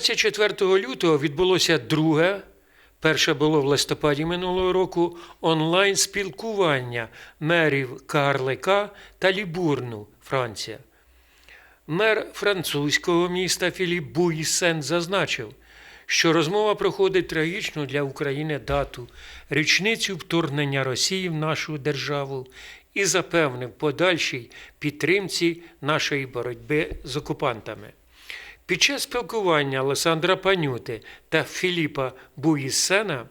24 лютого відбулося друге, перше було в листопаді минулого року, онлайн-спілкування мерів Карлика та Лібурну, Франція. Мер французького міста Філіп Буїсен зазначив, що розмова проходить трагічну для України дату річницю вторгнення Росії в нашу державу і запевнив подальшій підтримці нашої боротьби з окупантами. Під час спілкування Олександра Панюти та Філіпа Буїсена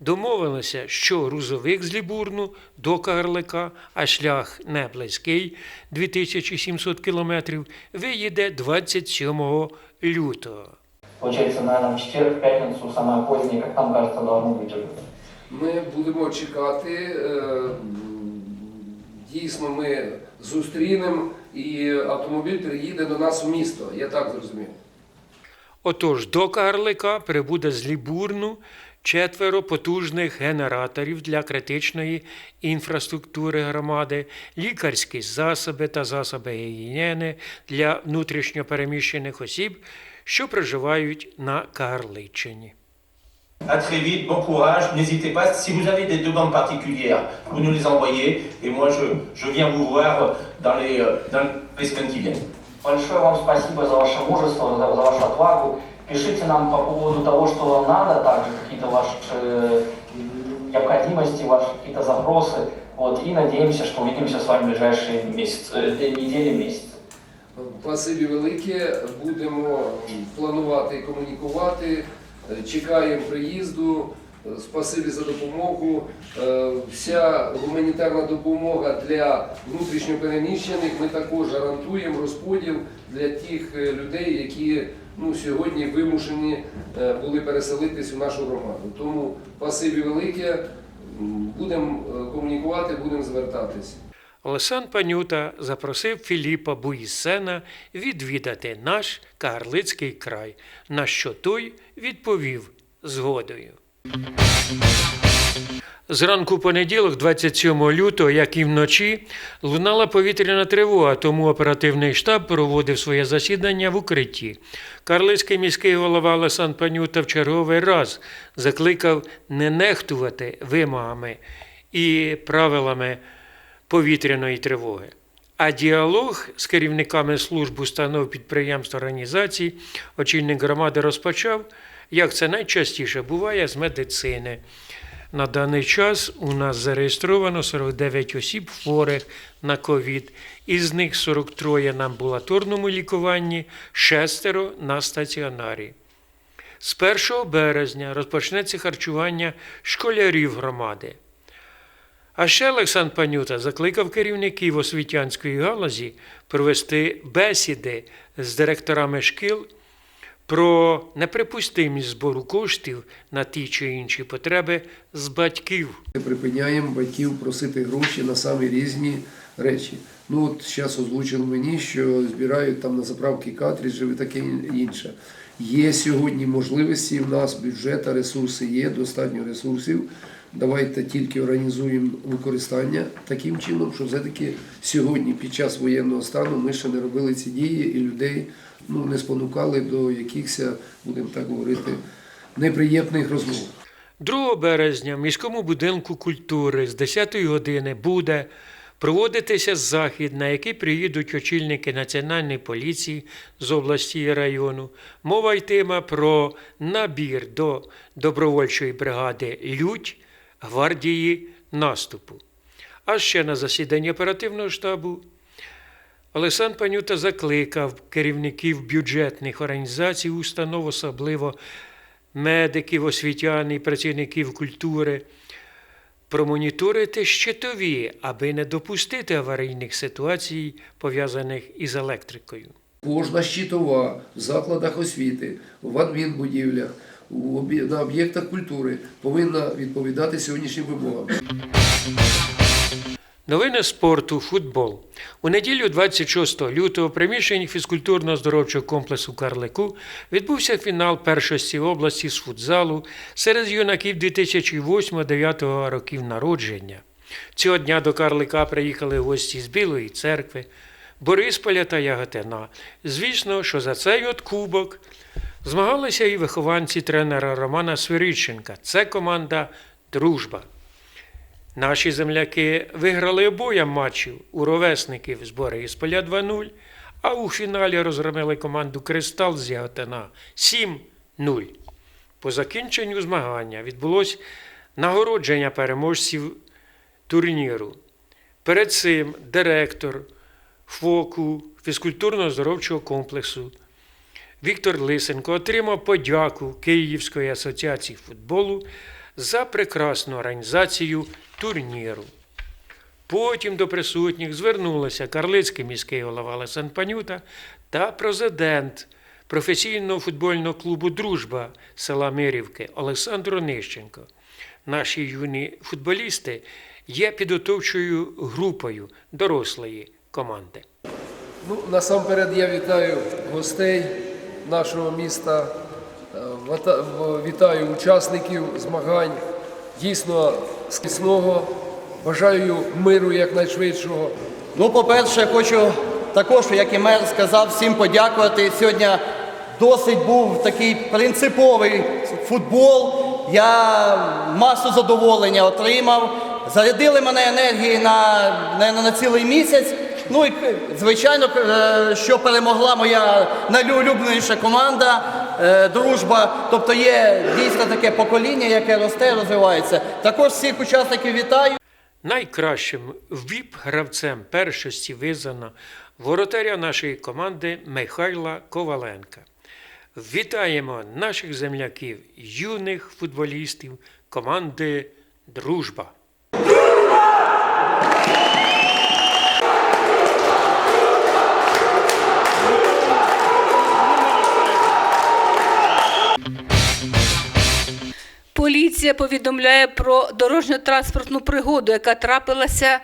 домовилися, що грузовик з Лібурну до Карлика, а шлях не близький 2700 кілометрів, виїде 27 лютого. Получается, наверное, в четверг, в пятницу, самое позднее, как нам кажется, должны быть уже. Ми будемо чекати. е, Дійсно, ми зустрінемо і автомобіль приїде до нас в місто. Я так зрозумів. Отож, до Карлика прибуде з Лібурну четверо потужних генераторів для критичної інфраструктури громади, лікарські засоби та засоби гігієни для внутрішньопереміщених осіб, що проживають на Карличині. À très vite, bon courage. N'hésitez pas, si vous avez des demandes particulières, vous nous les envoyez et moi je, je viens vous voir dans les, euh, dans les semaines qui viennent. Большое вам спасибо за ваше мужество, за, за вашу отвагу. Пишите нам по поводу того, что вам надо, также какие-то ваши э, необходимости, ваши какие-то запросы. Вот, и надеемся, что увидимся с вами в ближайшие месяцы, э, недели, месяцы. Спасибі велике. Будемо планувати і комунікувати. Е, Чекаємо приїзду. Е, Спасибі за допомогу. Е, Вся гуманітарна допомога для внутрішньопереміщених ми також гарантуємо розподіл для тих людей, які ну, сьогодні вимушені були переселитись у нашу громаду. Тому спасибі велике. Будемо комунікувати, будемо звертатись. Олександр Панюта запросив Філіпа Буїсена відвідати наш Карлицький край, на що той відповів згодою. Зранку понеділок, 27 лютого, як і вночі, лунала повітряна тривога, тому оперативний штаб проводив своє засідання в укритті. Карлицький міський голова Олександр Панюта в черговий раз закликав не нехтувати вимогами і правилами повітряної тривоги. А діалог з керівниками служб установ підприємств організацій очільник громади розпочав, як це найчастіше буває з медицини. На даний час у нас зареєстровано 49 осіб хворих на ковід, із них 43 на амбулаторному лікуванні, шестеро на стаціонарі. З 1 березня розпочнеться харчування школярів громади. А ще Олександр Панюта закликав керівників освітянської галузі провести бесіди з директорами шкіл про неприпустимість збору коштів на ті чи інші потреби з батьків. Ми припиняємо батьків просити гроші на самі різні речі. Ну от зараз озвучили мені, що збирають там на заправки картриджі і таке інше. Є сьогодні можливості, в нас бюджет, ресурси є, достатньо ресурсів. Давайте тільки організуємо використання таким чином, що все-таки сьогодні, під час воєнного стану, ми ще не робили ці дії і людей ну, не спонукали до якихось, будемо так говорити, неприємних розмов. 2 березня в міському будинку культури з 10 години буде проводитися захід, на який приїдуть очільники Національної поліції з області і району. Мова йтиме про набір до добровольчої бригади Людь гвардії наступу. А ще на засіданні оперативного штабу Олександр Панюта закликав керівників бюджетних організацій, установ, особливо медиків, освітян і працівників культури, промоніторити щитові, аби не допустити аварійних ситуацій, пов'язаних із електрикою. Кожна щитова в закладах освіти, в адмінбудівлях, на об'єктах культури повинна відповідати сьогоднішнім вимогам. Новини спорту, футбол. У неділю 26 лютого в приміщенні фізкультурно-здоровчого комплексу Карлику відбувся фінал першості області з футзалу серед юнаків 2008-2009 років народження. Цього дня до Карлика приїхали гості з Білої церкви, Борисполя та Яготина. Звісно, що за цей от кубок змагалися і вихованці тренера Романа Свиридченка. Це команда Дружба. Наші земляки виграли обоє матчів у ровесників з Борисполя 2-0, а у фіналі розгромили команду Кристал з Яготина 7-0. По закінченню змагання відбулось нагородження переможців турніру. Перед цим директор ФОКу фізкультурно-здоровчого комплексу Віктор Лисенко отримав подяку Київської асоціації футболу за прекрасну організацію турніру. Потім до присутніх звернулися Карлицький міський голова Олександр Панюта та президент професійного футбольного клубу Дружба села Мирівки Олександр Онищенко. Наші юні футболісти є підготовчою групою дорослої команди. Ну, насамперед я вітаю гостей нашого міста, е, вітаю учасників змагань. Дійсно скісного. Бажаю миру якнайшвидшого. Ну, по-перше, хочу також, як і мер сказав, всім подякувати. Сьогодні досить був такий принциповий футбол. Я масу задоволення отримав. Зарядили мене енергії на, на, на цілий місяць. Ну і звичайно, е, що перемогла моя найулюбленіша команда е, дружба. Тобто є дійсно таке покоління, яке росте, розвивається. Також всіх учасників вітаю. Найкращим віп-гравцем першості визнано воротаря нашої команди Михайла Коваленка. Вітаємо наших земляків, юних футболістів команди Дружба. Поліція повідомляє про дорожньо-транспортну пригоду, яка трапилася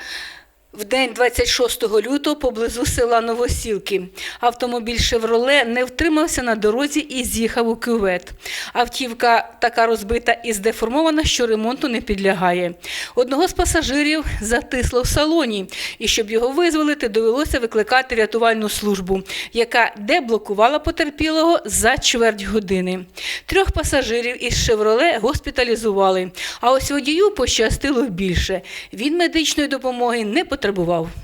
в день 26 лютого поблизу села Новосілки. Автомобіль «Шевроле» не втримався на дорозі і з'їхав у кювет. Автівка така розбита і здеформована, що ремонту не підлягає. Одного з пасажирів затисло в салоні, і щоб його визволити, довелося викликати рятувальну службу, яка деблокувала потерпілого за чверть години. Трьох пасажирів із «Шевроле» госпіталізували, а ось водію пощастило більше. Він медичної допомоги не потребував. potreboval